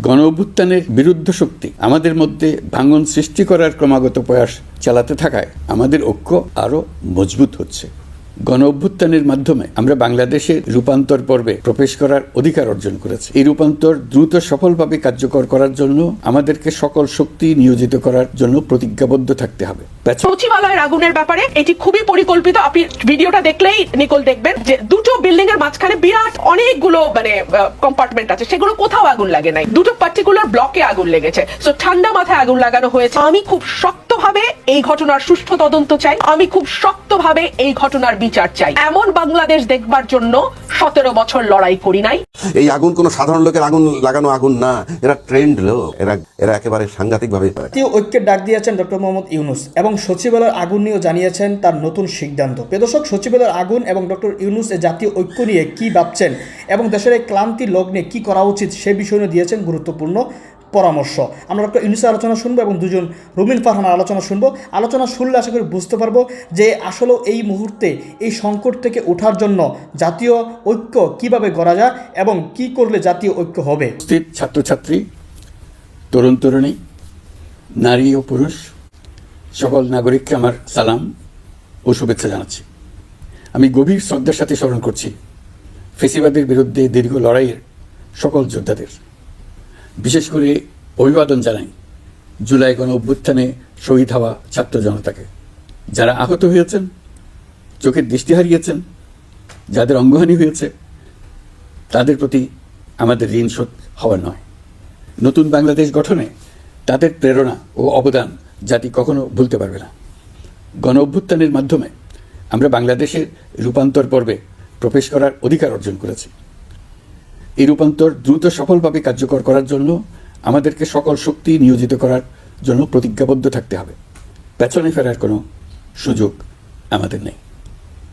গণ অভ্যুত্থানের বিরুদ্ধ শক্তি আমাদের মধ্যে ভাঙন সৃষ্টি করার ক্রমাগত প্রয়াস চালাতে থাকায় আমাদের ঐক্য আরও মজবুত হচ্ছে। গণ অভ্যুত্থানের মাধ্যমে আমরা বাংলাদেশের রূপান্তর পর্বে প্রবেশ করার অধিকার অর্জন করেছি। এই রূপান্তর দ্রুত সফলভাবে কার্যকর করার জন্য আমাদেরকে সকল শক্তি নিয়োজিত করার জন্য প্রতিজ্ঞাবদ্ধ থাকতে হবে। সচিবালয়ের আগুনের ব্যাপারে এটি খুবই পরিকল্পিত। আপনি ভিডিওটা দেখলেই নিকল দেখবেন যে দুটো বিল্ডিং এর মাঝখানে বিরাট অনেকগুলো মানে কম্পার্টমেন্ট আছে। সেগুলো কোথাও আগুন লাগে নাই। দুটো পার্টিকুলার ব্লকে আগুন লেগেছে। সো ঠান্ডা মাথায় আগুন লাগানো হয়েছে। আমি খুব শক্তভাবে এই ঘটনার সুষ্ঠু তদন্ত চাই। আমি খুব শক্তভাবে এই ঘটনার বিচার চাই। এমন বাংলাদেশ দেখবার জন্য সতেরো বছর লড়াই করি নাই। এই আগুন কোনো সাধারণ লোকের আগুন লাগানো আগুন না। এরা ট্রেন্ড লোক। এরা এরা একেবারে সাংঘাতিক ভাবে জাতীয় ঐক্যের ডাক দিয়েছেন ডক্টর মোহাম্মদ ইউনুস এবং সচিবালয়ের আগুন নিয়েও জানিয়েছেন তার নতুন সিদ্ধান্ত। পেদশক সচিবালয়ের আগুন এবং ডক্টর ইউনুস এ জাতীয় ঐক্য নিয়ে কি ভাবছেন এবং দেশের এই ক্লান্তি লগ্নে কি করা উচিত সে বিষয় নিয়ে দিয়েছেন গুরুত্বপূর্ণ পরামর্শ। আমরা ডক্টর ইউনুসের আলোচনা শুনব এবং দুজন রুমিন ফারহানের আলোচনা শুনব। আলোচনা শুনলে আশা করি বুঝতে পারব যে আসলেও এই মুহূর্তে এই সংকট থেকে ওঠার জন্য জাতীয় ঐক্য কীভাবে গড়া যায় এবং কি করলে জাতীয় ঐক্য হবে। ছাত্রছাত্রী, তরুণ তরুণী, নারী ও পুরুষ, সকল নাগরিককে আমার সালাম ও শুভেচ্ছা জানাচ্ছি। আমি গভীর শ্রদ্ধার সাথে স্মরণ করছি ফেসিবাদের বিরুদ্ধে দীর্ঘ লড়াইয়ের সকল যোদ্ধাদের। বিশেষ করে অভিবাদন জানাই জুলাই গণ অভ্যুত্থানে শহীদ হওয়া ছাত্র জনতাকে। যারা আহত হয়েছেন, চোখের দৃষ্টি হারিয়েছেন, যাদের অঙ্গহানি হয়েছে, তাদের প্রতি আমাদের ঋণ শোধ হওয়ার নয়। নতুন বাংলাদেশ গঠনে তাদের প্রেরণা ও অবদান জাতি কখনো ভুলতে পারবে না। গণ অভ্যুত্থানের মাধ্যমে আমরা বাংলাদেশের রূপান্তর পর্বে প্রবেশ করার অধিকার অর্জন করেছি। এই রূপান্তর দ্রুত সফলভাবে কার্যকর করার জন্য আমাদেরকে সকল শক্তি নিয়োজিত করার জন্য প্রতিজ্ঞাবদ্ধ থাকতে হবে। পেছনে ফেরার কোনো সুযোগ আমাদের নেই।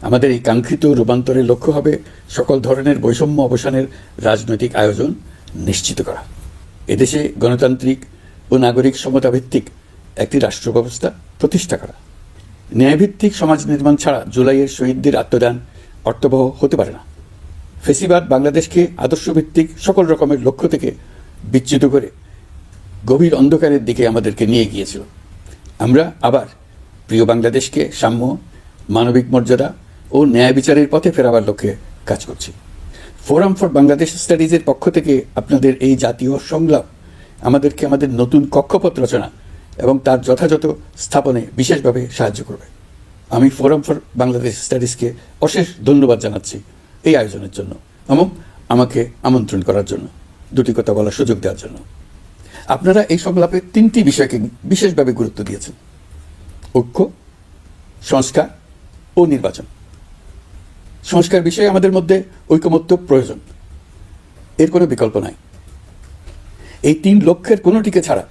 আমাদের এই কাঙ্ক্ষিত রূপান্তরের লক্ষ্য হবে সকল ধরনের বৈষম্য অবসানের রাজনৈতিক আয়োজন নিশ্চিত করা। এদেশে গণতান্ত্রিক ও নাগরিক সমতা ভিত্তিক একটি রাষ্ট্র ব্যবস্থা প্রতিষ্ঠা করা। ন্যায়ভিত্তিক সমাজ নির্মাণ ছাড়া জুলাইয়ের শহীদদের আত্মদান অর্থবহ হতে পারে না। ফেসিবাদ বাংলাদেশকে আদর্শভিত্তিক সকল রকমের লক্ষ্য থেকে বিচ্যুত করে গভীর অন্ধকারের দিকে আমাদেরকে নিয়ে গিয়েছিল। আমরা আবার প্রিয় বাংলাদেশকে সাম্য, মানবিক মর্যাদা ও ন্যায় বিচারের পথে ফেরাবার লক্ষ্যে কাজ করছি। ফোরাম ফর বাংলাদেশ স্টাডিজের পক্ষ থেকে আপনাদের এই জাতীয় সংলাপ, আমাদেরকে আমাদের নতুন কক্ষপথ রচনা এবং তার যথাযথ স্থাপনে বিশেষভাবে সাহায্য করবে। আমি ফোরাম ফর বাংলাদেশ স্টাডিজকে অশেষ ধন্যবাদ জানাচ্ছি। এই আয়োজনের জন্য এবং আমাকে আমন্ত্রণ করার জন্য, দুটি কথা বলার সুযোগ দেওয়ার জন্য। আপনারা এই সংলাপে তিনটি বিষয়কে বিশেষভাবে গুরুত্ব দিয়েছেন। ঐক্য, সংস্কার ও নির্বাচন। সংস্কার বিষয়ে আমাদের মধ্যে ঐকমত্য প্রয়োজন। এর কোনো বিকল্প নাই। এই তিন লক্ষ্যের কোনোটিকে ছাড়া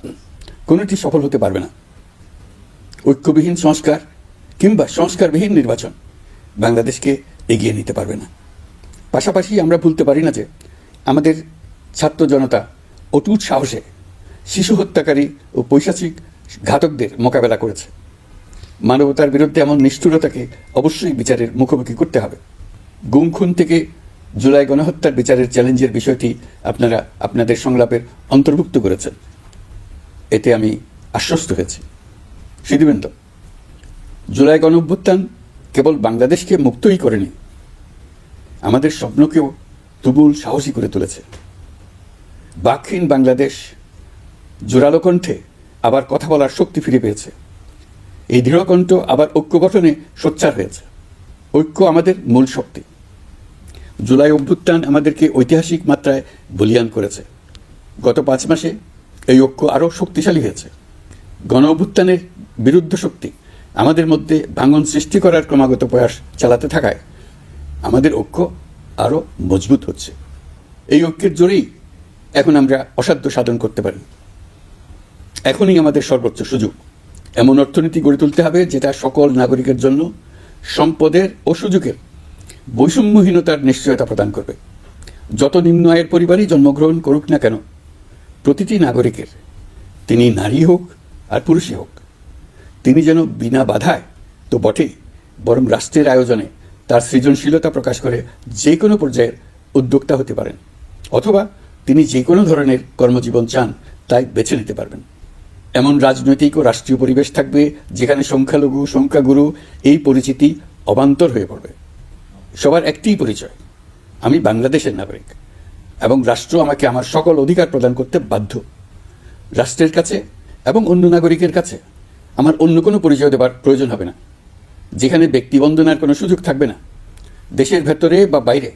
কোনোটি সফল হতে পারবে না। ঐক্যবিহীন সংস্কার কিংবা সংস্কারবিহীন নির্বাচন বাংলাদেশকে এগিয়ে নিতে পারবে না। পাশাপাশি আমরা ভুলতে পারি না যে আমাদের ছাত্র জনতা অটুট সাহসে শিশু হত্যাকারী ও পৈশাচিক ঘাতকদের মোকাবেলা করেছে। মানবতার বিরুদ্ধে এমন নিষ্ঠুরতাকে অবশ্যই বিচারের মুখোমুখি করতে হবে। গুম খুন থেকে জুলাই গণহত্যার বিচারের চ্যালেঞ্জের বিষয়টি আপনারা আপনাদের সংলাপের অন্তর্ভুক্ত করেছেন। এতে আমি আশ্বস্ত হয়েছি। সিদ্ধিবৃন্দ, জুলাই গণ কেবল বাংলাদেশকে মুক্তই করেনি আমাদের স্বপ্নকেও তুবুল সাহসী করে তুলেছে। বাকহীন বাংলাদেশ জোরালো কণ্ঠে আবার কথা বলার শক্তি ফিরে পেয়েছে। এই দৃঢ়কণ্ঠ আবার ঐক্য গঠনে সোচ্চার হয়েছে। ঐক্য আমাদের মূল শক্তি। জুলাই অভ্যুত্থান আমাদেরকে ঐতিহাসিক মাত্রায় বলিয়ান করেছে। গত পাঁচ মাসে এই ঐক্য আরও শক্তিশালী হয়েছে। গণ অভ্যুত্থানের বিরুদ্ধ শক্তি আমাদের মধ্যে ভাঙন সৃষ্টি করার ক্রমাগত প্রয়াস চালাতে থাকায় আমাদের ঐক্য আরও মজবুত হচ্ছে। এই ঐক্যের জোরেই এখন আমরা অসাধ্য সাধন করতে পারি। এখনই আমাদের সর্বোচ্চ সুযোগ। এমন অর্থনীতি গড়ে তুলতে হবে যেটা সকল নাগরিকের জন্য সম্পদের ও সুযোগের বৈষম্যহীনতার নিশ্চয়তা প্রদান করবে। যত নিম্ন আয়ের পরিবারই জন্মগ্রহণ করুক না কেন, প্রতিটি নাগরিকের, তিনি নারী হোক আর পুরুষই হোক, তিনি যেন বিনা বাধায় তো বটেই, বরং রাষ্ট্রের আয়োজনে তার সৃজনশীলতা প্রকাশ করে যে কোনো পর্যায়ের উদ্যোক্তা হতে পারেন, অথবা তিনি যে কোনো ধরনের কর্মজীবন চান, তাই বেছে নিতে পারবেন। এমন রাজনৈতিক ও রাষ্ট্রীয় পরিবেশ থাকবে যেখানে সংখ্যালঘু, সংখ্যাগুরু এই পরিচিতি অবান্তর হয়ে পড়বে। সবার একটিই পরিচয়, আমি বাংলাদেশের নাগরিক, এবং রাষ্ট্র আমাকে আমার সকল অধিকার প্রদান করতে বাধ্য। রাষ্ট্রের কাছে এবং অন্য নাগরিকের কাছে আমার অন্য কোনো পরিচয় দেবার প্রয়োজন হবে না। যেখানে ব্যক্তিবন্দনার কোনো সুযোগ থাকবে না, দেশের ভেতরে বা বাইরে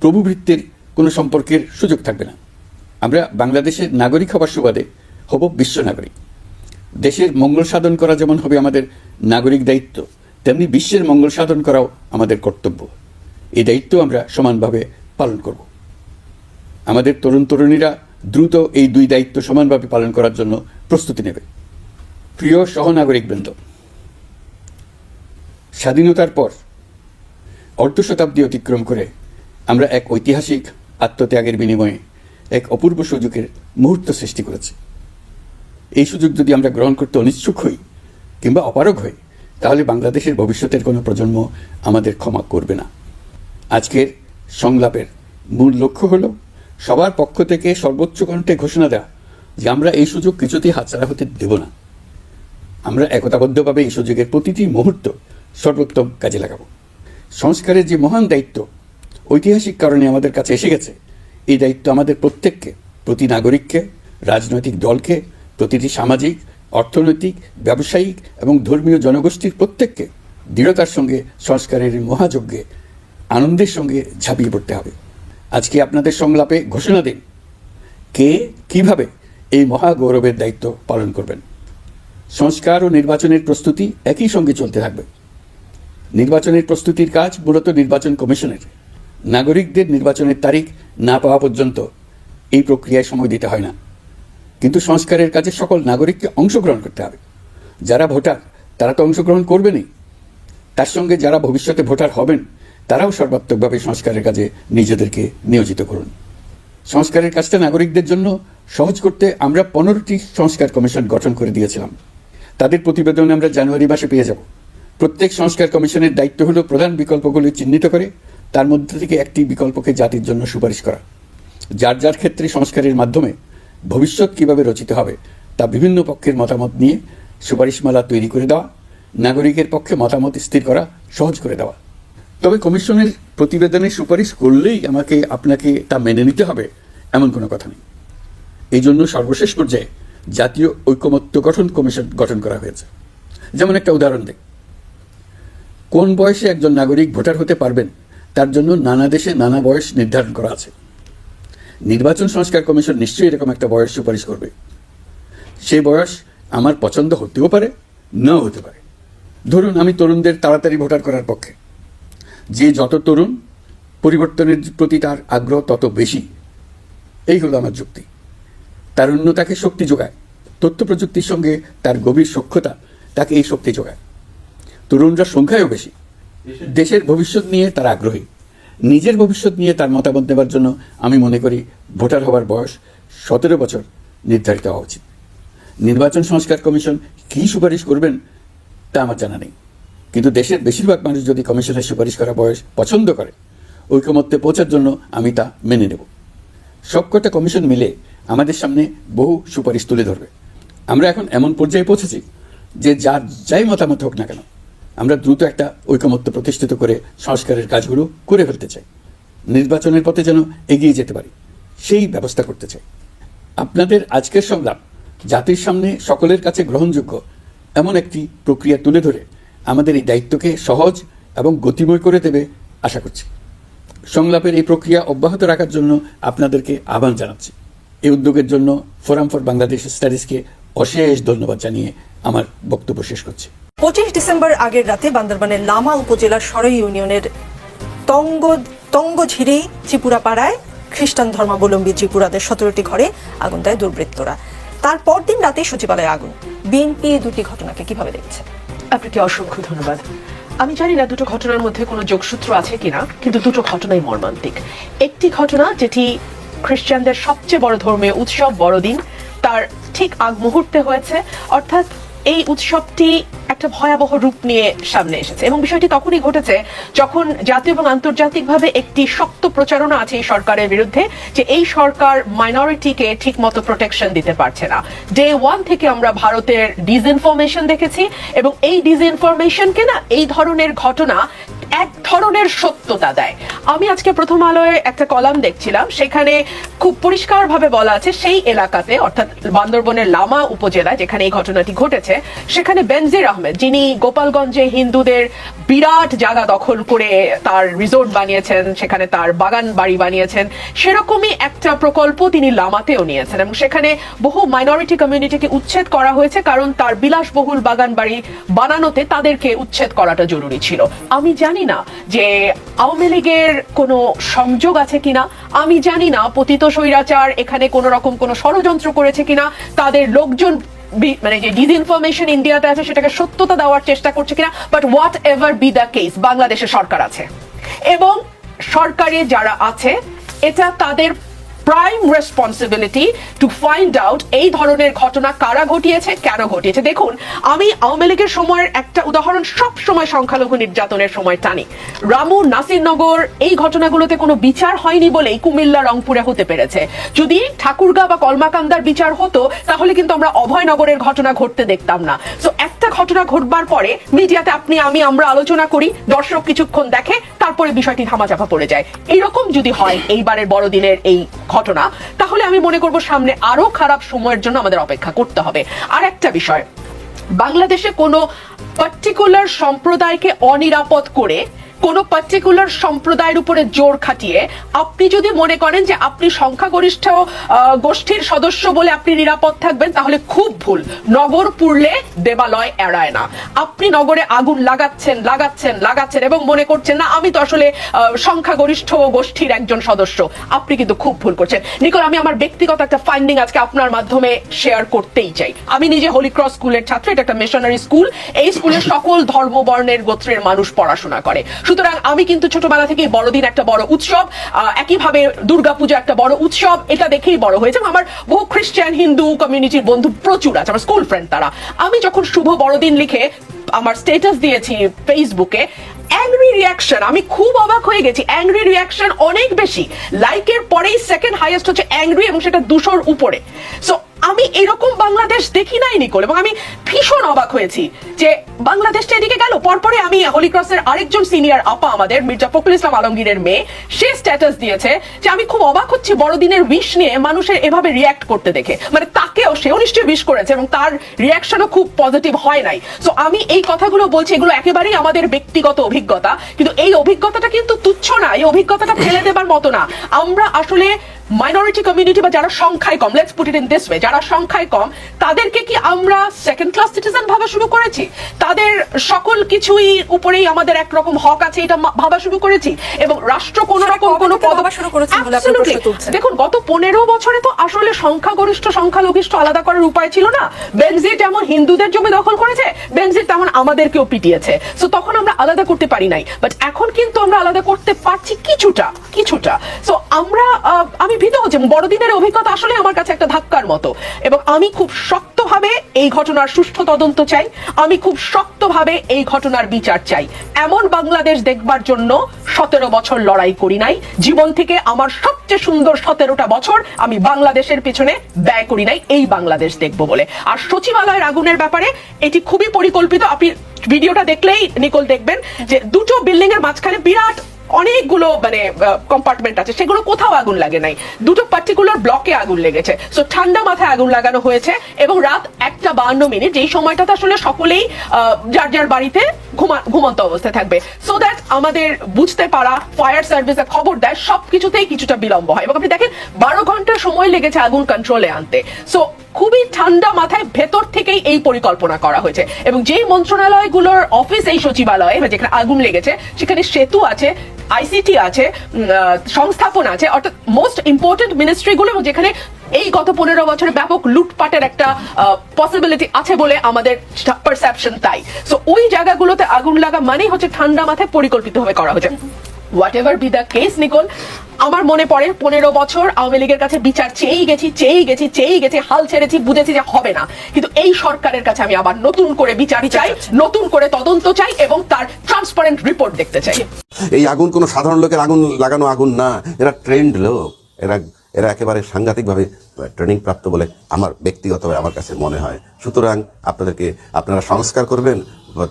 প্রভুবৃত্তির কোনো সম্পর্কের সুযোগ থাকবে না। আমরা বাংলাদেশের নাগরিক হবার সুবাদে হব বিশ্ব নাগরিক। দেশের মঙ্গল সাধন করা যেমন হবে আমাদের নাগরিক দায়িত্ব, তেমনি বিশ্বের মঙ্গল সাধন করাও আমাদের কর্তব্য। এই দায়িত্ব আমরা সমানভাবে পালন করব। আমাদের তরুণ তরুণীরা দ্রুত এই দুই দায়িত্ব সমানভাবে পালন করার জন্য প্রস্তুতি নেবে। প্রিয় সহনাগরিকবৃন্দ স্বাধীনতার পর অর্ধ শতাব্দী অতিক্রম করে আমরা এক ঐতিহাসিক আত্মত্যাগের বিনিময়ে এক অপূর্ব সুযোগের মুহূর্ত সৃষ্টি করেছি। এই সুযোগ যদি আমরা গ্রহণ করতে অনিচ্ছুক হই কিংবা অপারগ হই, তাহলে বাংলাদেশের ভবিষ্যতের কোনো প্রজন্ম আমাদের ক্ষমা করবে না। আজকের সংলাপের মূল লক্ষ্য হল সবার পক্ষ থেকে সর্বোচ্চ কণ্ঠে ঘোষণা দেওয়া যে আমরা এই সুযোগ কিছুতেই হাতছাড়া হতে দেব না। আমরা একতাবদ্ধভাবে এই সুযোগের প্রতিটি মুহূর্ত সর্বোত্তম কাজে লাগাবো। সংস্কারের যে মহান দায়িত্ব, ঐতিহাসিক কারণে আমাদের কাছে এসে গেছে, এই দায়িত্ব আমাদের প্রত্যেককে, প্রতি নাগরিককে, রাজনৈতিক দলকে, প্রতিটি সামাজিক, অর্থনৈতিক, ব্যবসায়িক এবং ধর্মীয় জনগোষ্ঠীর প্রত্যেককে দৃঢ়তার সঙ্গে সংস্কারের মহাযজ্ঞে আনন্দের সঙ্গে ঝাঁপিয়ে পড়তে হবে। আজকে আপনাদের সংলাপে ঘোষণা দিন, কে কীভাবে এই মহা গৌরবের দায়িত্ব পালন করবেন। সংস্কার ও নির্বাচনের প্রস্তুতি একই সঙ্গে চলতে থাকবে। নির্বাচনের প্রস্তুতির কাজ মূলত নির্বাচন কমিশনের। নাগরিকদের নির্বাচনের তারিখ না পাওয়া পর্যন্ত এই প্রক্রিয়ায় সময় দিতে হয় না। কিন্তু সংস্কারের কাজে সকল নাগরিককে অংশগ্রহণ করতে হবে। যারা ভোটার, তারা তো অংশগ্রহণ করবেনই। তার সঙ্গে যারা ভবিষ্যতে ভোটার হবেন, তারাও সর্বাত্মকভাবে সংস্কারের কাজে নিজেদেরকে নিয়োজিত করুন। সংস্কারের কাজটা নাগরিকদের জন্য সহজ করতে আমরা পনেরোটি সংস্কার কমিশন গঠন করে দিয়েছিলাম। তাদের প্রতিবেদন আমরা জানুয়ারি মাসে পেয়ে যাব। প্রত্যেক সংস্কার কমিশনের দায়িত্ব হলো প্রধান বিকল্পগুলি চিহ্নিত করে, তার মধ্যে থেকে একটি বিকল্পকে জাতির জন্য সুপারিশ করা। যার যার ক্ষেত্রে সংস্কারের মাধ্যমে ভবিষ্যৎ কীভাবে রচিত হবে, তা বিভিন্ন পক্ষের মতামত নিয়ে সুপারিশমালা তৈরি করে দেওয়া, নাগরিকের পক্ষে মতামত স্থির করা, সহজ করে দেওয়া। তবে কমিশনের প্রতিবেদনে সুপারিশ করলেই আমাকে, আপনাকে তা মেনে নিতে হবে, এমন কোনো কথা নেই। এই জন্য সর্বশেষ পর্যায়ে জাতীয় ঐকমত্য গঠন কমিশন গঠন করা হয়েছে। যেমন একটা উদাহরণ দিই। কোন বয়সে একজন নাগরিক ভোটার হতে পারবেন? তার জন্য নানা দেশে নানা বয়স নির্ধারণ করা আছে। নির্বাচন সংস্কার কমিশন নিশ্চয়ই এরকম একটা বয়স সুপারিশ করবে। সেই বয়স আমার পছন্দ হতেও পারে, নাও হতে পারে। ধরুন আমি তরুণদের তাড়াতাড়ি ভোটার করার পক্ষে। যে যত তরুণ, পরিবর্তনের প্রতি তার আগ্রহ তত বেশি। এই হলো আমার যুক্তি। তারুণ্য তাকে শক্তি যোগায়। তথ্য প্রযুক্তির সঙ্গে তার গভীর সক্ষতা তাকে এই শক্তি যোগায়। তরুণরা সংখ্যায়ও বেশি। দেশের ভবিষ্যৎ নিয়ে তার আগ্রহী। নিজের ভবিষ্যৎ নিয়ে তার মতামত দেওয়ার জন্য আমি মনে করি ভোটার হওয়ার বয়স সতেরো বছর নির্ধারিত হওয়া উচিত। নির্বাচন সংস্কার কমিশন কী সুপারিশ করবেন তা আমার জানা নেই। কিন্তু দেশের বেশিরভাগ মানুষ যদি কমিশনের সুপারিশ করা বয়স পছন্দ করে, ঐকমত্যে পৌঁছার জন্য আমি তা মেনে নেব। সবকটা কমিশন মিলে আমাদের সামনে বহু সুপারিশ তুলে ধরবে। আমরা এখন এমন পর্যায়ে পৌঁছেছি যে যার যাই মতামত হোক না কেন আমরা দ্রুত একটা ঐকমত্য প্রতিষ্ঠিত করে সংস্কারের কাজগুলো করে ফেলতে চাই। নির্বাচনের পথে যেন এগিয়ে যেতে পারি, সেই ব্যবস্থা করতে চাই। আপনাদের আজকের সংলাপ জাতির সামনে সকলের কাছে গ্রহণযোগ্য এমন একটি প্রক্রিয়া তুলে ধরে আমাদের এই দায়িত্বকে সহজ এবং গতিময় করে দেবে আশা করছি। সংলাপের এই প্রক্রিয়া অব্যাহত রাখার জন্য আপনাদেরকে আহ্বান জানাচ্ছি। এই উদ্যোগের জন্য ফোরাম ফর বাংলাদেশ স্টাডিজকে অশেষ ধন্যবাদ জানিয়ে আমার বক্তব্য শেষ করছি। পঁচিশ ডিসেম্বর আগের রাতে বান্দরবানের লামা উপজেলার সরই ইউনিয়নের তঙ্গ তঙ্গঝিরি ত্রিপুরা পাড়ায় খ্রিস্টান ধর্মাবলম্বী ত্রিপুরাদের সতেরোটি ঘরে আগুন দেয় দুর্বৃত্তরা। তার পরদিন রাতে সচিবালয়ে আগুন। বিএনপি দুটি ঘটনাকে কীভাবে দেখছে? আপনাকে অসংখ্য ধন্যবাদ। আমি জানি না দুটো ঘটনার মধ্যে কোনো যোগসূত্র আছে কিনা, কিন্তু দুটো ঘটনাই মর্মান্তিক। একটি ঘটনা যেটি খ্রিস্টানদের সবচেয়ে বড় ধর্মীয় উৎসব বড়দিন, তার ঠিক আগ মুহূর্তে হয়েছে। অর্থাৎ এই উৎসবটি একটা ভয়াবহ রূপ নিয়ে সামনে এসেছে। এবং বিষয়টি তখনই ঘটেছে যখন জাতীয় এবং আন্তর্জাতিকভাবে একটি শক্ত প্রচারণা আছে এই সরকারের বিরুদ্ধে যে এই সরকার মাইনরিটিকে ঠিক মতো প্রোটেকশন দিতে পারছে না। ডে ওয়ান থেকে আমরা ভারতের ডিসইনফরমেশন দেখেছি এবং এই ডিসইনফরমেশনকে না এই ধরনের ঘটনা এক ধরনের সত্যতা দেয়। আমি আজকে প্রথম আলোয় একটা কলাম দেখছিলাম, সেখানে খুব পরিষ্কারভাবে বলা আছে সেই এলাকাতে, অর্থাৎ বান্দরবনের লামা উপজেলায় যেখানে এই ঘটনাটি ঘটেছে, সেখানে বেনজির আহমেদ যিনি গোপালগঞ্জে হিন্দুদের বিরাট জায়গা দখল করে তার রিসোর্ট বানিয়েছেন, সেখানে তার বাগান বাড়ি বানিয়েছেন, সেরকমই একটা প্রকল্প তিনি লামাতেও নিয়েছেন এবং সেখানে বহু মাইনরিটি কমিউনিটিকে উচ্ছেদ করা হয়েছে কারণ তার বিলাসবহুল বাগান বাড়ি বানানোতে তাদেরকে উচ্ছেদ করাটা জরুরি ছিল। আমি জানি না যে আওয়ামী লীগের কোনো সংযোগ আছে কিনা, আমি জানি না পতিত স্বৈরাচার এখানে কোনো রকম কোনো ষড়যন্ত্র করেছে কিনা, তাদের লোকজন মানে যে ডিসইনফরমেশন ইন্ডিয়াতে আছে, সেটাকে সত্যতা দেওয়ার চেষ্টা করছে কিনা? But whatever be the case বাংলাদেশে সরকার আছে। এবং সরকারে যারা আছে, এটা তাদের prime responsibility to find out এই ধরনের ঘটনা কারা ঘটিয়েছে, কেন ঘটিয়েছে। দেখুন, আমি আওয়ামী লীগের সময়ের একটা উদাহরণ সব সময় সংখ্যালঘু নির্যাতনের সময় টানি। রামু নাসিরনগর, এই ঘটনাগুলোতে কোনো বিচার হয়নি বলেই কুমিল্লা, রংপুরে হতে পেরেছে। যদি ঠাকুরগা বা কলমাকান্দার বিচার হতো, তাহলে কিন্তু আমরা অভয়নগরের ঘটনা ঘটতে দেখতাম না। তো একটা ঘটনা ঘটবার পরে মিডিয়াতে আপনি, আমি, আমরা আলোচনা করি, দর্শক কিছুক্ষণ দেখে, তারপরে বিষয়টি ধামাচাপা পড়ে যায়। এইরকম যদি হয়, এইবারের বড়দিনের এই ঘটনা, তাহলে আমি মনে করব সামনে আরও খারাপ সময়ের জন্য আমাদের অপেক্ষা করতে হবে। আর একটা বিষয়, বাংলাদেশে কোনো পার্টিকুলার সম্প্রদায়কে অনিরাপদ করে কোনো পার্টিকুলার সম্প্রদায়ের উপরে জোর খাটিয়ে আপনি যদি মনে করেন যে আপনি সংখ্যাগরিষ্ঠ গোষ্ঠীর সদস্য বলে আপনি নিরাপদ থাকবেন, তাহলে খুব ভুল। নগর পুড়লে দেবালয় এড়ায় না। আপনি নগরে আগুন লাগাচ্ছেন লাগাচ্ছেন লাগাচ্ছেন এবং মনে করছেন, না, আমি তো আসলে সংখ্যাগরিষ্ঠ গোষ্ঠীর একজন সদস্য। আপনি কিন্তু খুব ভুল করছেন। নিকল, আমি আমার ব্যক্তিগত একটা ফাইন্ডিং আজকে আপনার মাধ্যমে শেয়ার করতেই চাই। আমি নিজে হোলি ক্রস স্কুলের ছাত্র, এটা একটা মিশনারি স্কুল এই স্কুলে সকল ধর্ম বর্ণের গোত্রের মানুষ পড়াশোনা করে। সুতরাং আমি কিন্তু ছোটবেলা থেকে বড়দিন একটা বড় উৎসব একইভাবে দুর্গাপূজা একটা বড় উৎসব, এটা দেখেই বড় হয়েছে। আমার বহু খ্রিস্টান, হিন্দু কমিউনিটির বন্ধু প্রচুর আছে, আমার স্কুল ফ্রেন্ড তারা। আমি যখন শুভ বড়দিন লিখে আমার স্টেটাস দিয়েছি ফেসবুকে অ্যাংরি রিয়াকশন আমি খুব অবাক হয়ে গেছি। অ্যাংরি রিয়াকশন অনেক বেশি। লাইকের পরেই সেকেন্ড হাইয়েস্ট হচ্ছে অ্যাংরি এবং সেটা দুশোর উপরে। সো আমি এরকম বাংলাদেশ দেখি নাই, নিকোল, এবং আমি ভীষণ অবাক হয়েছি যে বাংলাদেশটা এদিকে গেল, পরপরে আমি হোলি ক্রসের আরেকজন সিনিয়র আপা আমাদের, মির্জা ফখরুল ইসলাম আলমগীরের মেয়ে, সে স্ট্যাটাস দিয়েছে যে আমি খুব অবাক হচ্ছি বড়দিনের উইশ নিয়ে মানুষের এভাবে রিয়াক্ট করতে দেখে। মানে তাকেও সেও নিশ্চয়ই উইশ করেছে এবং তার রিয়াকশনও খুব পজিটিভ হয় নাই। সো আমি এই কথাগুলো বলছি, এগুলো একেবারেই আমাদের ব্যক্তিগত অভিজ্ঞতা, কিন্তু এই অভিজ্ঞতাটা কিন্তু তুচ্ছ না, এই অভিজ্ঞতাটা ফেলে দেবার মতো না। আমরা আসলে মাইনরিটি কমিউনিটি বা যারা সংখ্যায় কম let's put it in this way যারা সংখ্যায় কম তাদেরকে কি আমরা সেকেন্ড ক্লাস সিটিজেন ভাবা শুরু করেছি? তাদের সকল কিছুই উপরেই আমাদের একরকম হক আছে এটা ভাবা শুরু করেছি। এবং রাষ্ট্র কোন রকম কোন থেকে শুরু তুলছেন? দেখুন গত পনেরো বছরে তো আসলে সংখ্যাগরিষ্ঠ সংখ্যালঘিষ্ঠ আলাদা করার উপায় ছিল না। বেনজির যেমন হিন্দুদের জমি দখল করেছে বেনজির তেমন আমাদেরকেও পিটিয়েছে। সো তখন আমরা আলাদা করতে পারি নাই। বাট এখন কিন্তু আমরা আলাদা করতে পারছি কিছুটা কিছুটা। সো আমরা আহ, আমি ভীত হচ্ছে বড়দিনের অভিজ্ঞতা আসলে আমার কাছে একটা ধাক্কার মতো। এবং আমি খুব শক্তভাবে এই ঘটনার সুষ্ঠু তদন্ত চাই। আমি খুব শক্তভাবে এই ঘটনার বিচার চাই। এমন বাংলাদেশ দেখবার জন্য সতেরো বছর লড়াই করি নাই। জীবন থেকে আমার সবচেয়ে সুন্দর সতেরোটা বছর আমি বাংলাদেশের পেছনে ব্যয় করি নাই। এই বাংলাদেশ দেখব বলে। আর সচিবালয়ের আগুনের ব্যাপারে এটি খুবই পরিকল্পিত। আপনি ভিডিওটা দেখলেই নিকল দেখবেন যে দুটো বিল্ডিং এর মাঝখানে বিরাট অনেকগুলো মানে কম্পার্টমেন্ট আছে, সেগুলো কোথাও আগুন লাগে নাই। দুটো পার্টিকুলার ব্লকে আগুন লেগেছে। সো ঠান্ডা মাথায় আগুন লাগানো হয়েছে এবং রাত একটা বাহান্ন মিনিট, যেই সময়টাতে আসলে সকলেই যার যার বাড়িতে ঘুমন্ত অবস্থায় থাকবে। সো দ্যাট আমাদের বুঝতে পারা ফায়ার সার্ভিসে খবর দেয়, সবকিছুতেই কিছুটা বিলম্ব হয়। এবং আপনি দেখেন, বারো ঘণ্টা সময় লেগেছে আগুন কন্ট্রোলে আনতে। সো খুবই ঠান্ডা মাথায় ভেতর থেকেই এই পরিকল্পনা করা হয়েছে। এবং যেই মন্ত্রণালয়গুলোর অফিস এই সচিবালয়ে, যেখানে আগুন লেগেছে, সেখানে সেতু আছে আইসিটি আছে সংস্থাপন আছে, অর্থাৎ মোস্ট ইম্পর্টেন্ট মিনিস্ট্রিগুলো গুলো যেখানে এই গত পনেরো বছরে ব্যাপক লুটপাটের একটা পসিবিলিটি আছে বলে আমাদের পারসেপশন তাই। সো ওই জায়গাগুলোতে আগুন লাগা মানেই হচ্ছে ঠান্ডা মাথায় পরিকল্পিতভাবে করা হয়েছে whatever be the case নিকোল আমার মনে পড়ে পনেরো বছর আওয়ামী লীগের কাছে বিচার চেয়েই গেছি চেয়েই গেছি চেয়েই গেছি হাল ছেড়েছি বুঝেছি যে হবে না কিন্তু এই সরকারের কাছে আমি আবার নতুন করে বিচার বিচার চাই। নতুন করে তদন্ত চাই এবং তার ট্রান্সপারেন্ট রিপোর্ট দেখতে চাই এই আগুন কোনো সাধারণ লোকের আগুন লাগানো আগুন না এরা ট্রেন্ড লোক এরা এরা একেবারে সাংঘাতিকভাবে ট্রেনিং প্রাপ্ত বলে আমার ব্যক্তিগতভাবে আমার কাছে মনে হয়। সুতরাং আপনাদেরকে আপনারা সংস্কার করবেন,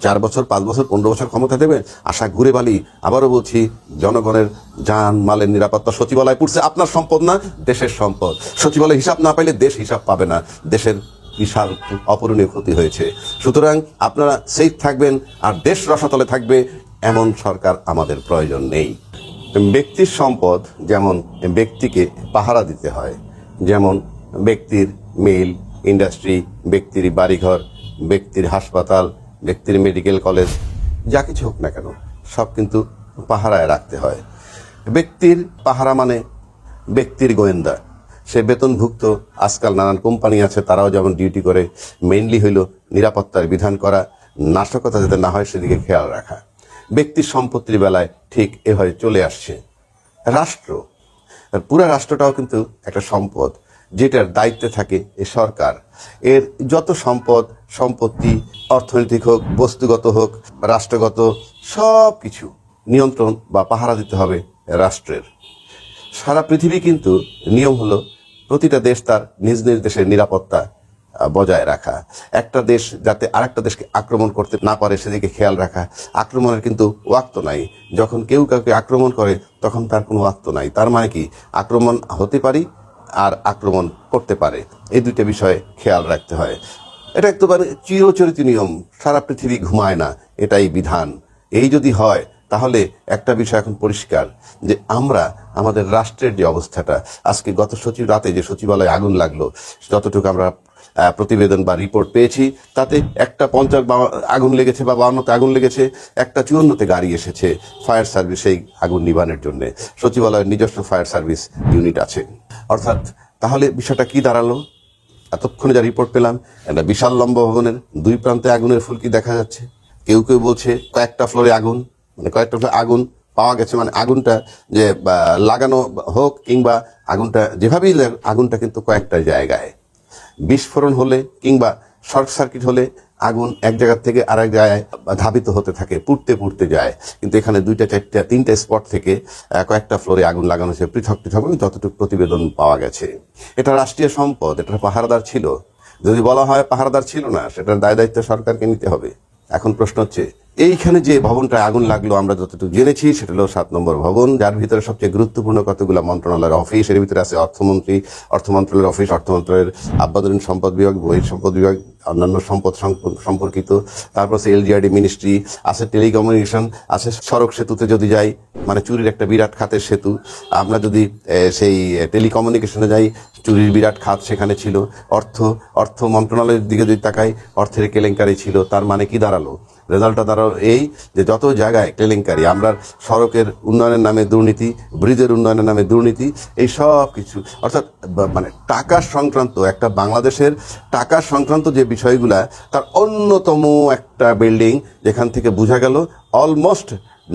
চার বছর, পাঁচ বছর, পনেরো বছর ক্ষমতা দেবেন। আশা ঘুরে বালি, আবারও বলছি, জনগণের যান, মালের নিরাপত্তা সচিবালয় পড়ছে, আপনার সম্পদ না, দেশের সম্পদ। সচিবালয় হিসাব না পাইলে দেশ হিসাব পাবে না, দেশের বিশাল অপূরণীয় ক্ষতি হয়েছে। সুতরাং আপনারা সেফ থাকবেন, আর দেশ রসাতলে থাকবে, এমন সরকার আমাদের প্রয়োজন নেই। ব্যক্তির সম্পদ যেমন ব্যক্তিকে পাহারা দিতে হয় যেমন ব্যক্তির মিল, ইন্ডাস্ট্রি, ব্যক্তির বাড়িঘর, ব্যক্তির হাসপাতাল, ব্যক্তির মেডিকেল কলেজ, যা কিছু হোক না কেন, সব কিন্তু পাহারায় রাখতে হয়। ব্যক্তির পাহারা মানে ব্যক্তির গোয়েন্দা। সে বেতনভুক্ত, আজকাল নানান কোম্পানি আছে, তারাও যেমন ডিউটি করে, মেইনলি হইল নিরাপত্তার বিধান করা, নাশকতা যাতে না হয় সেদিকে খেয়াল রাখা। ব্যক্তির সম্পত্তির বেলায় ঠিক এভাবে চলে আসছে। রাষ্ট্র পুরা রাষ্ট্রটাও কিন্তু একটা সম্পদ যেটার দায়িত্বে থাকে এ সরকার। এর যত সম্পদ, সম্পত্তি, অর্থনৈতিক হোক, বস্তুগত হোক, রাষ্ট্রগত সব কিছু নিয়ন্ত্রণ বা পাহারা দিতে হবে রাষ্ট্রের। সারা পৃথিবী কিন্তু নিয়ম হলো প্রতিটা দেশ তার নিজ নিজ দেশের নিরাপত্তা বজায় রাখা। একটা দেশ যাতে আরেকটা দেশকে আক্রমণ করতে না পারে, সেদিকে খেয়াল রাখা। আক্রমণের কিন্তু ওয়াক্ত নাই। যখন কেউ কাউকে আক্রমণ করে, তখন তার কোনো ওয়াক্ত নাই। তার মানে কি? আক্রমণ হতে পারি আর আক্রমণ করতে পারে। এই দুইটা বিষয়ে খেয়াল রাখতে হয়। এটা একেবারে চিরচরিত নিয়ম। সারা পৃথিবী ঘুমায় না। এটাই বিধান। এই যদি হয়, তাহলে একটা বিষয় এখন পরিষ্কার, যে আমরা, আমাদের রাষ্ট্রের যে অবস্থাটা, আজকে গত সচিব, রাতে যে সচিবালয়ে আগুন লাগল, যতটুকু আমরা প্রতিবেদন বা রিপোর্ট পেয়েছি। তাতে একটা পঞ্চাশ আগুন লেগেছে বা বাউন্নতে আগুন লেগেছে, একটা চুয়ান্নতে গাড়ি এসেছে ফায়ার সার্ভিস সেই আগুন নিবানের জন্য। সচিবালয়ের নিজস্ব ফায়ার সার্ভিস ইউনিট আছে। অর্থাৎ, তাহলে বিষয়টা কি দাঁড়াল? এতক্ষণে যা রিপোর্ট পেলাম, একটা বিশাল লম্বা ভবনের দুই প্রান্তে আগুনের ফুলকি দেখা যাচ্ছে? কেউ কেউ বলছে কয়েকটা ফ্লোরে আগুন মানে কয়েকটা ফ্লোরে আগুন পাওয়া গেছে মানে আগুনটা যে লাগানো হোক কিংবা আগুনটা, যেভাবেই আগুনটা কিন্তু কয়েকটা জায়গায়। বিস্ফোরণ হলে কিংবা শর্ট সার্কিট হলে আগুন এক জায়গা থেকে আরেক জায়গায় ধাবিত হতে থাকে, পুড়তে পুড়তে যায়। কিন্তু এখানে দুইটা, চারটা, তিনটা স্পট থেকে কয়েকটা ফ্লোরে আগুন লাগানো হয়েছে পৃথক পৃথক যতটুকু প্রতিবেদন পাওয়া গেছে। এটা রাষ্ট্রীয় সম্পদ, এটা পাহারাদার ছিল। যদি বলা হয় পাহারাদার ছিল না, সেটার দায় দায়িত্ব সরকারকে নিতে হবে। এখন প্রশ্ন হচ্ছে এইখানে যে ভবনটায় আগুন লাগল আমরা যতটুকু জেনেছি, সেটা হলো সাত নম্বর ভবন, যার ভিতরে সবচেয়ে গুরুত্বপূর্ণ কতগুলো মন্ত্রণালয়ের অফিস এর ভিতরে আছে অর্থমন্ত্রী অর্থ মন্ত্রণালয়ের অফিস অর্থ মন্ত্রণালয়ের আভ্যন্তরীণ সম্পদ বিভাগ, বহির সম্পদ বিভাগ, অন্যান্য সম্পদ সম্প- সম্পর্কিত, তারপর আছে এলজিআরডি মিনিস্ট্রি আছে টেলিকমিউনিকেশন আছে সড়ক সেতুতে যদি যাই মানে চুরির একটা বিরাট খাতের সেতু, আমরা যদি সেই টেলিকমিউনিকেশনে যাই, চুরির বিরাট খাত সেখানে ছিল, অর্থ অর্থ মন্ত্রণালয়ের দিকে যদি তাকাই, অর্থের কেলেঙ্কারি ছিল, তার মানে কি দাঁড়াল? রেজাল্টটা দাঁড়াল এই যে যত জায়গায় কেলেঙ্কারি আমরা সড়কের উন্নয়নের নামে দুর্নীতি, ব্রিজের উন্নয়নের নামে দুর্নীতি, এই সব কিছু, অর্থাৎ মানে টাকা সংক্রান্ত, একটা বাংলাদেশের টাকা সংক্রান্ত যে বিষয়গুলা, তার অন্যতম একটা বিল্ডিং যেখান থেকে বোঝা গেল অলমোস্ট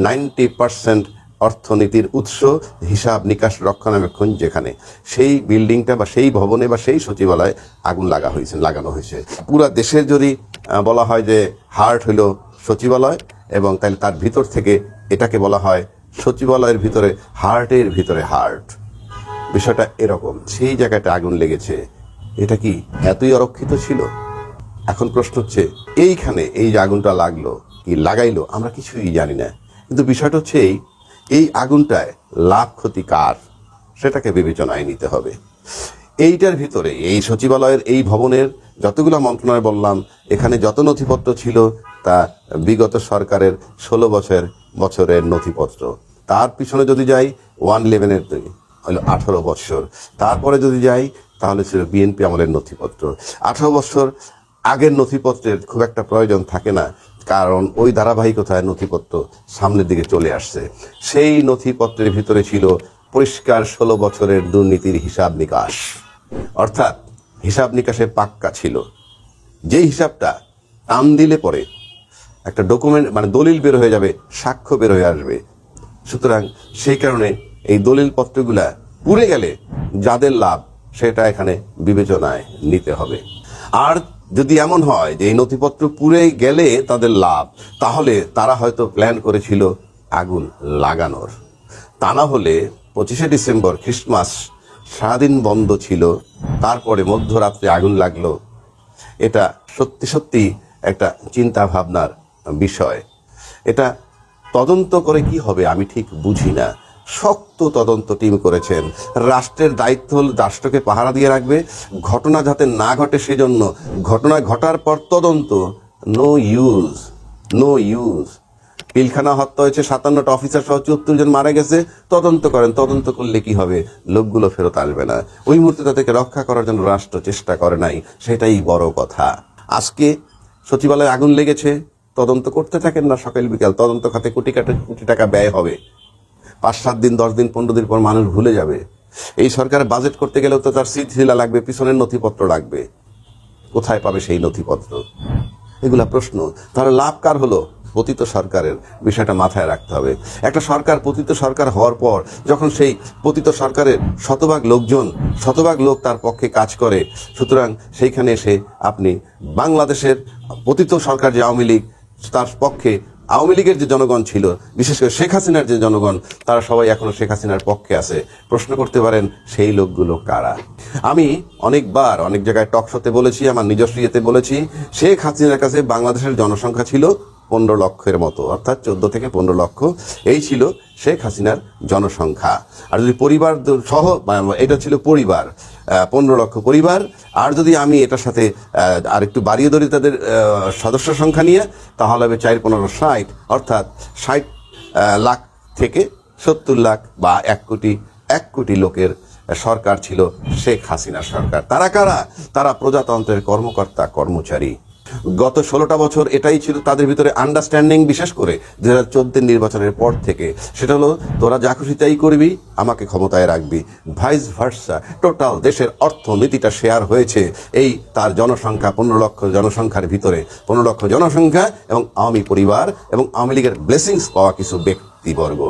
নাইনটি পার্সেন্ট অর্থনীতির উৎস হিসাব নিকাশ রক্ষণাবেক্ষণ যেখানে। সেই বিল্ডিংটা বা সেই ভবনে বা সেই সচিবালয়ে আগুন লাগা হয়েছে, লাগানো হয়েছে। পুরা দেশের যদি বলা হয় যে হার্ট হইল সচিবালয় এবং তাহলে তার ভিতর থেকে এটাকে বলা হয় সচিবালয়ের ভিতরে হার্টের ভিতরে হার্ট। বিষয়টা এরকম। সেই জায়গাটা আগুন লেগেছে। এটা কি এতই অরক্ষিত ছিল? এখন প্রশ্ন হচ্ছে, এইখানে এই যে আগুনটা লাগল, কি লাগাইলো? আমরা কিছুই জানি না। কিন্তু বিষয়টা হচ্ছে এই এই আগুনটায় লাভ ক্ষতি কার? সেটাকে বিবেচনায় নিতে হবে। এইটার ভিতরে, এই সচিবালয়ের এই ভবনের যতগুলো মন্ত্রণালয় বললাম, এখানে যত নথিপত্র ছিল তা বিগত সরকারের ষোলো বছর, বছরের নথিপত্র। তার পিছনে যদি যাই, ওয়ান ইলেভেনের হলো আঠারো বছর। তারপরে যদি যাই, তাহলে ছিল বিএনপি আমলের নথিপত্র। আঠারো বছর আগের নথিপত্রের খুব একটা প্রয়োজন থাকে না, কারণ ওই ধারাবাহিকতায় নথিপত্র সামনের দিকে চলে আসছে। সেই নথিপত্রের ভিতরে ছিল পরিষ্কার ষোলো বছরের দুর্নীতির হিসাব নিকাশ। অর্থাৎ হিসাব নিকাশে পাক্কা ছিল। যেই হিসাবটা টান দিলে পরে একটা ডকুমেন্ট মানে দলিল বের হয়ে যাবে, সাক্ষ্য বের হয়ে আসবে। সুতরাং সেই কারণে এই দলিল পত্রগুলা পুড়ে গেলে যাদের লাভ, সেটা এখানে বিবেচনায় নিতে হবে। আর যদি এমন হয় যে এই নথিপত্র পুড়ে গেলে তাদের লাভ, তাহলে তারা হয়তো প্ল্যান করেছিল আগুন লাগানোর। তা না হলে পঁচিশে ডিসেম্বর খ্রিস্টমাস সারাদিন বন্ধ ছিল, তারপরে মধ্যরাত্রে আগুন লাগল। এটা সত্যি সত্যি একটা চিন্তা ভাবনার বিষয়। এটা তদন্ত করে কি হবে আমি ঠিক বুঝি না। শক্ত তদন্ত টিম করেছেন। রাষ্ট্রের দায়িত্ব হল রাষ্ট্রকে পাহারা দিয়ে রাখবে। ঘটনা যাতে না ঘটে সেজন্য ঘটনা ঘটার পর তদন্ত। No use no use Pilkhana হত্যা হয়েছে, সাতান্নটা অফিসার সহ চুয়াত্তর জন মারা গেছে। তদন্ত করেন, তদন্ত করলে কি হবে? লোকগুলো ফেরত আসবে না। ওই মুহূর্তে তাদেরকে রক্ষা করার জন্য রাষ্ট্র চেষ্টা করে নাই, সেটাই বড় কথা। আজকে সচিবালয়ে আগুন লেগেছে, তদন্ত করতে থাকেন না সকাল বিকাল, তদন্ত খাতে কোটি কাটা কোটি টাকা ব্যয় হবে। পাঁচ, সাত দিন, দশ দিন, পনেরো দিন পর মানুষ ভুলে যাবে। এই সরকার বাজেট করতে গেলেও তো তার সিলসিলা লাগবে, পিছনের নথিপত্র লাগবে। কোথায় পাবে সেই নথিপত্র? এগুলা প্রশ্ন। তাহলে লাভ কার হলো? পতিত সরকারের বিষয়টা মাথায় রাখতে হবে। একটা সরকার পতিত সরকার হওয়ার পর যখন সেই পতিত সরকারের শতভাগ লোকজন, শতভাগ লোক তার পক্ষে কাজ করে, সুতরাং সেইখানে এসে আপনি বাংলাদেশের পতিত সরকার যে আওয়ামী লীগ, তার পক্ষে আওয়ামী লীগের যে জনগণ ছিল, বিশেষ করে শেখ হাসিনার যে জনগণ, তারা সবাই এখনও শেখ হাসিনার পক্ষে আছে। প্রশ্ন করতে পারেন, সেই লোকগুলো কারা? আমি অনেকবার অনেক জায়গায় টক শোতে বলেছি, আমার নিজস্ব ইয়েতে বলেছি, শেখ হাসিনার কাছে বাংলাদেশের জনসংখ্যা ছিল পনেরো লক্ষের মতো, অর্থাৎ চোদ্দ থেকে পনেরো লক্ষ। এই ছিল শেখ হাসিনার জনসংখ্যা। আর যদি পরিবার সহ এটা ছিল পরিবার পনেরো লক্ষ পরিবার। আর যদি আমি এটার সাথে আর একটু বাড়িয়ে ধরি তাদের সদস্য সংখ্যা নিয়ে, তাহলে হবে চার, পনেরো, ষাট, অর্থাৎ ষাট লাখ থেকে সত্তর লাখ বা এক কোটি এক কোটি লোকের সরকার ছিল শেখ হাসিনার সরকার। তারা কারা? তারা প্রজাতন্ত্রের কর্মকর্তা, কর্মচারী। গত ষোলোটা বছর এটাই ছিল তাদের ভিতরে আন্ডারস্ট্যান্ডিং বিশেষ করে দু হাজার নির্বাচনের পর থেকে। সেটা হলো, তোরা যা খুশি তাই করবি, আমাকে ক্ষমতায় রাখবি। ভাইস ভার্সা টোটাল দেশের অর্থনীতিটা শেয়ার হয়েছে। এই তার জনসংখ্যা পনেরো লক্ষ জনসংখ্যার ভিতরে। পনেরো লক্ষ জনসংখ্যা এবং আওয়ামী পরিবার এবং আওয়ামী লীগের ব্লেসিংস পাওয়া কিছু ব্যক্তিবর্গ।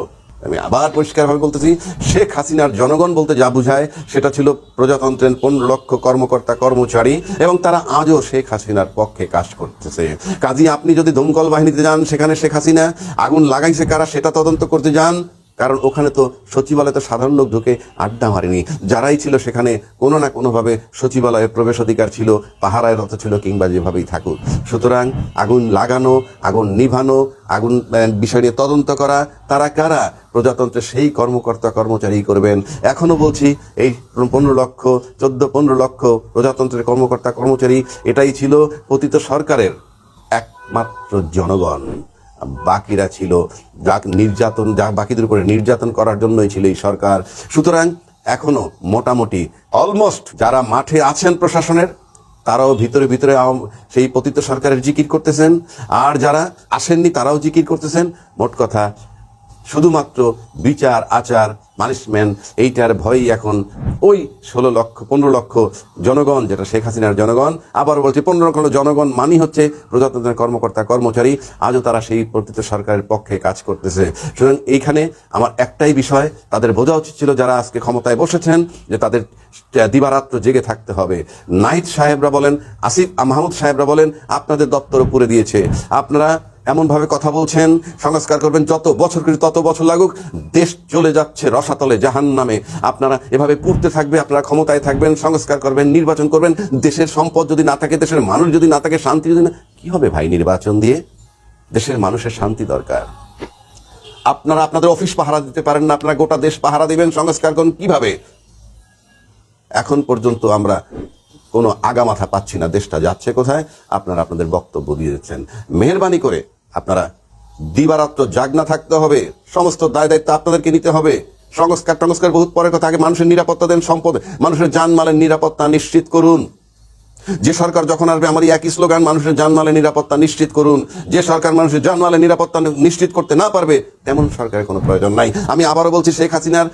আমি আবার পরিষ্কারভাবে বলতেছি, শেখ হাসিনার জনগণ বলতে যা বুঝায়, সেটা ছিল প্রজাতন্ত্রের পনেরো লক্ষ কর্মকর্তা, কর্মচারী, এবং তারা আজও শেখ হাসিনার পক্ষে কাজ করতেছে। কাজী, আপনি যদি দমকল বাহিনীতে যান, সেখানে শেখ হাসিনা আগুন লাগাইছে কারা, সেটা তদন্ত করতে যান। কারণ ওখানে তো সচিবালয়ে তো সাধারণ লোক ঢুকে আড্ডা মারেনি। যারাই ছিল সেখানে কোনো না কোনোভাবে সচিবালয়ের প্রবেশ অধিকার ছিল, পাহারায় রত ছিল কিংবা যেভাবেই থাকুক। সুতরাং আগুন লাগানো, আগুন নিভানো, আগুন বিষয় নিয়ে তদন্ত করা, তারা কারা? প্রজাতন্ত্রের সেই কর্মকর্তা কর্মচারী করবেন। এখনও বলছি, এই পনেরো লক্ষ, চোদ্দ পনেরো লক্ষ প্রজাতন্ত্রের কর্মকর্তা কর্মচারী, এটাই ছিল পতিত সরকারের একমাত্র জনগণ। বাকিরা ছিল যা নির্যাতন, যা বাকিদের উপরে নির্যাতন করার জন্যই ছিল এই সরকার। সুতরাং এখনও মোটামুটি অলমোস্ট যারা মাঠে আছেন প্রশাসনের, তারাও ভিতরে ভিতরে সেই পতিত সরকারের জিকির করতেছেন। আর যারা আসেননি তারাও জিকির করতেছেন। মোট কথা শুধুমাত্র বিচার, আচার মানিশমেন্ট এইটার ভয়ই এখন ওই ষোলো লক্ষ, পনেরো লক্ষ জনগণ, যেটা শেখ হাসিনার জনগণ। আবার বলছে, পনেরো লক্ষ জনগণ মানি হচ্ছে প্রজাতন্ত্রের কর্মকর্তা, কর্মচারী। আজও তারা সেই প্রকৃত সরকারের পক্ষে কাজ করতেছে। সুতরাং এইখানে আমার একটাই বিষয়, তাদের বোঝা উচিত ছিল যারা আজকে ক্ষমতায় বসেছেন যে তাদের দিবারাত্র জেগে থাকতে হবে। নাইট সাহেবরা বলেন, আসিফ মাহমুদ সাহেবরা বলেন, আপনাদের দপ্তর পুরে দিয়েছে। আপনারা এমন ভাবে কথা বলছেন, সংস্কার করবেন, যত বছর করে তত বছর লাগুক, দেশ চলে যাচ্ছে রসাতলে জাহান নামে আপনারা এভাবে পুড়তে থাকবে, আপনারা ক্ষমতায় থাকবেন, সংস্কার করবেন, নির্বাচন করবেন, দেশের সম্পদ যদি না থাকে, দেশের মানুষ যদি না থাকে, শান্তি যদি না কি হবে ভাই নির্বাচন দিয়ে? দেশের মানুষের শান্তি দরকার। আপনারা আপনাদের অফিস পাহারা দিতে পারেন না, আপনারা গোটা দেশ পাহারা দিবেন, সংস্কার করুন, কীভাবে? এখন পর্যন্ত আমরা কোনো আগামাথা পাচ্ছি না, দেশটা যাচ্ছে কোথায়? আপনারা আপনাদের বক্তব্য দিয়ে দিচ্ছেন মেহরবানি করে আপনারা দিবারাত্র জাগনা থাকতে হবে। সমস্ত দায় দায়িত্ব আপনাদেরকে নিতে হবে। সংস্কার, টংস্কার বহুত পরের কথা। আগে মানুষের নিরাপত্তা দেন, সম্পদ, মানুষের জানমালের নিরাপত্তা নিশ্চিত করুন। যে সরকার যখন আসবে, আমার একই স্লোগান, মানুষের জানমালের নিরাপত্তা নিশ্চিত করুন। যে সরকার মানুষের জানমালের নিরাপত্তা নিশ্চিত করতে না পারবে, তেমন সরকারের কোনো প্রয়োজন নাই। আমি আবারও বলছি, শেখ হাসিনার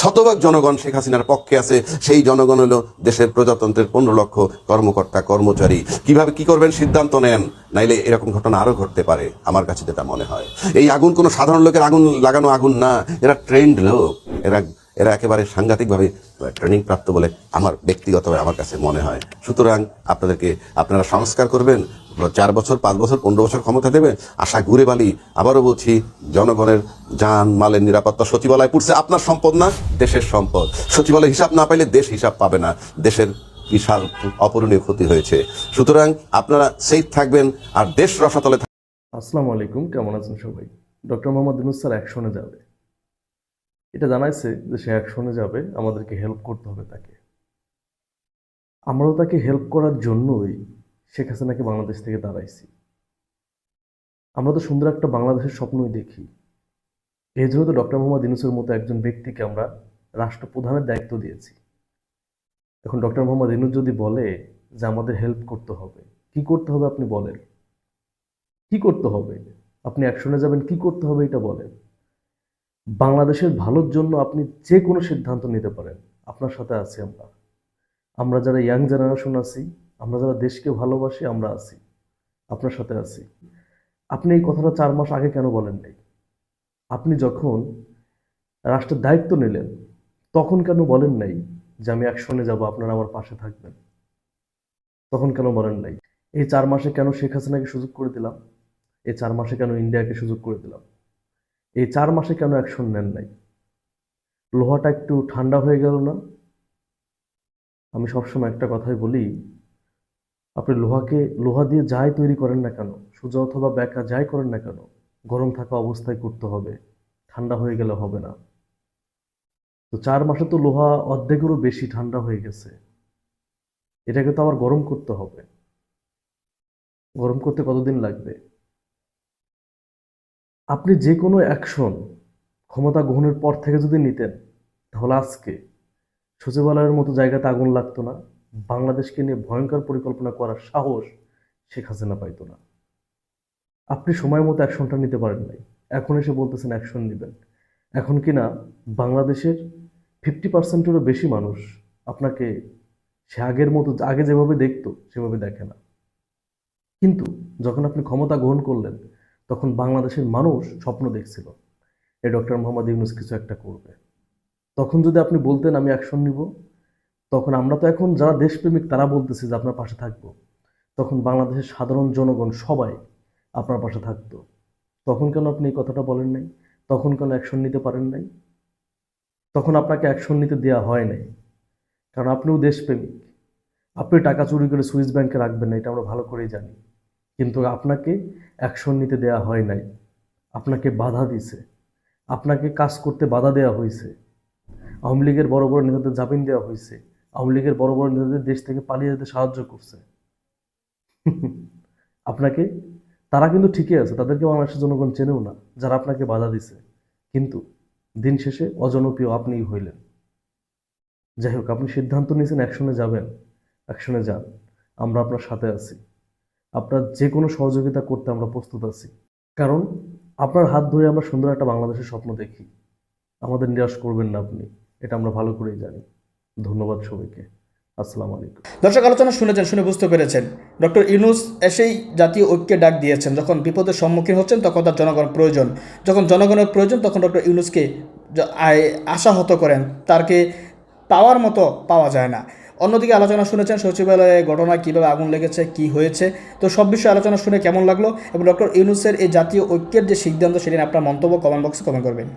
শতভাগ জনগণ শেখ হাসিনার পক্ষে আছে। সেই জনগণ হলো দেশের প্রজাতন্ত্রের পনেরো লক্ষ কর্মকর্তা, কর্মচারী। কীভাবে কি করবেন সিদ্ধান্ত নেন? নাইলে এরকম ঘটনা আরও ঘটতে পারে, আমার কাছে যেটা মনে হয়। এই আগুন, কোনো সাধারণ লোকের আগুন লাগানো আগুন না। এরা ট্রেন্ড লোক। এরা এরা একেবারে সাংঘাতিকভাবে ট্রেনিং প্রাপ্ত বলে আমার ব্যক্তিগতভাবে আমার কাছে মনে হয়। সুতরাং আপনাদেরকে, আপনারা সংস্কার করবেন চার বছর, পাঁচ বছর, পনেরো বছর ক্ষমতা দেবে আশা ঘুরে বালি। আবারও বলছি, জনগণের যান, মালের নিরাপত্তা সচিবালয় পড়ছে, আপনার সম্পদ না, দেশের সম্পদ। সচিবালয় হিসাব না পাইলে দেশ হিসাব পাবে না, দেশের বিশাল অপূরণীয় ক্ষতি হয়েছে। সুতরাং আপনারা সেফ থাকবেন আর দেশ রসাতলে আসসালামু আলাইকুম, কেমন আছেন সবাই? ডক্টর মোহাম্মদ ইউনুস স্যার অ্যাকশনে যাবে। এটা জানাইছে যে সে অ্যাকশনে যাবে, আমাদেরকে হেল্প করতে হবে তাকে। আমরাও তাকে হেল্প করার জন্যই শেখ হাসিনাকে বাংলাদেশ থেকে দাঁড়াইছি। আমরা তো সুন্দর একটা বাংলাদেশের স্বপ্নই দেখি। এই জন্য তো ডক্টর মোহাম্মদ ইউনুসের মতো একজন ব্যক্তিকে আমরা রাষ্ট্রপ্রধানের দায়িত্ব দিয়েছি। এখন ডক্টর মোহাম্মদ ইউনুস যদি বলে যে আমাদের হেল্প করতে হবে, কি করতে হবে আপনি বলেন? কি করতে হবে? আপনি অ্যাকশনে যাবেন, কি করতে হবে এটা বলেন। বাংলাদেশের ভালোর জন্য আপনি যে কোনো সিদ্ধান্ত নিতে পারেন। আপনার সাথে আছি আমরা। আমরা যারা ইয়াং জেনারেশন আছি আমরা যারা দেশকে ভালোবাসি, আমরা আছি। আপনার সাথে আছি। আপনি এই কথাটা চার মাস আগে কেন বলেন নাই আপনি যখন রাষ্ট্রের দায়িত্ব নিলেন, তখন কেন বলেন নাই যে আমি অ্যাকশনে যাব, আপনারা আমার পাশে থাকবেন? তখন কেন বলেন নাই? এই চার মাসে কেন শেখ হাসিনাকে সুযোগ করে দিলাম? এই চার মাসে কেন ইন্ডিয়াকে সুযোগ করে দিলাম? এই চার মাসে কেন অ্যাকশন নেন নাই? লোহাটা একটু ঠান্ডা হয়ে গেল না? আমি সবসময় একটা কথাই বলি আপনি লোহাকে, লোহা দিয়ে যাই তৈরি করেন না কেন? সোজা অথবা ব্যাকা যাই করেন না কেন? গরম থাকা অবস্থায় করতে হবে। ঠান্ডা হয়ে গেলে হবে না। তো চার মাসে তো লোহা অর্ধেকেরও বেশি ঠান্ডা হয়ে গেছে। এটাকে তো আবার গরম করতে হবে। গরম করতে কতদিন লাগবে? আপনি যে কোনো অ্যাকশন ক্ষমতা গ্রহণের পর থেকে যদি নিতেন, তাহলে আজকে সচিবালয়ের মতো জায়গাতে আগুন লাগতো না? বাংলাদেশকে নিয়ে ভয়ঙ্কর পরিকল্পনা করার সাহস শেখ হাসিনা পাইতো না। আপনি সময় মতো অ্যাকশনটা নিতে পারেন নাই। এখন এসে বলতেছেন অ্যাকশন নেবেন। এখন কি না, বাংলাদেশের ফিফটি পার্সেন্টেরও বেশি মানুষ আপনাকে সে আগের মতো, আগে যেভাবে দেখতো, সেভাবে দেখে না। কিন্তু যখন আপনি ক্ষমতা গ্রহণ করলেন, তখন বাংলাদেশের মানুষ স্বপ্ন দেখছিল এই ডক্টর মোহাম্মদ ইউনুস কিছু একটা করবে। তখন যদি আপনি বলতেন, আমি অ্যাকশন নিব তখন আমরা তো এখন যারা দেশপ্রেমিক, তারা বলতেছি যে আপনার পাশে থাকব। তখন বাংলাদেশের সাধারণ জনগণ সবাই আপনার পাশে থাকতো। তখন কেন আপনি এই কথাটা বলেন নাই? তখন কেন অ্যাকশন নিতে পারেন নাই? তখন আপনাকে অ্যাকশন নিতে দেওয়া হয় নাই। কারণ আপনিও দেশপ্রেমিক। আপনি টাকা চুরি করে সুইস ব্যাংকে রাখবেন না, এটা আমরা ভালো করেই জানি। কিন্তু আপনাকে অ্যাকশন নিতে দেওয়া হয় নাই। আপনাকে বাধা দিছে। আপনাকে কাজ করতে বাধা দেওয়া হয়েছে আওয়ামী লীগের বড় বড় নেতাদের জামিন দেওয়া হয়েছে আওয়ামী লীগের বড় বড় নেতাদের দেশ থেকে পালিয়ে যেতে সাহায্য করছে। আপনাকে, তারা কিন্তু ঠিকই আছে, তাদেরকে বাংলাদেশের জনগণ চেনেও না, যারা আপনাকে বাধা দিছে। কিন্তু দিন শেষে অজনপ্রিয় আপনিই হইলেন। যাই হোক, আপনি সিদ্ধান্ত নিয়েছেন অ্যাকশনে যাবেন অ্যাকশনে যান, আমরা আপনার সাথে আছি। আপনার যে কোনো সহযোগিতা করতে আমরা প্রস্তুত আছি। কারণ আপনার হাত ধরে আমরা সুন্দর একটা বাংলাদেশের স্বপ্ন দেখি। আমাদের নিরাশ করবেন না আপনি, এটা আমরা ভালো করেই জানি। ধন্যবাদ সবাইকে। আসসালামু আলাইকুম। দর্শক, আলোচনা শুনেছেন, শুনে বুঝতে পেরেছেন। ডক্টর ইউনুস এসেই জাতীয় ঐক্যে ডাক দিয়েছেন। যখন বিপদের সম্মুখীন হচ্ছেন, তখন তার জনগণ প্রয়োজন। যখন জনগণের প্রয়োজন, তখন ডক্টর ইউনুসকে আশাহত করেন। তারকে পাওয়ার মতো পাওয়া যায় না। অন্যদিকে আলোচনা শুনেছেন, সচিবালয়ে ঘটনা কীভাবে আগুন লেগেছে, কি হয়েছে। তো সব বিষয়ে আলোচনা শুনে কেমন লাগল? এবং ডক্টর ইউনুসের এই জাতীয় ঐক্যের যে সিদ্ধান্ত, সেটি আপনার মন্তব্য কমেন্ট বক্সে কমেন্ট করবেন।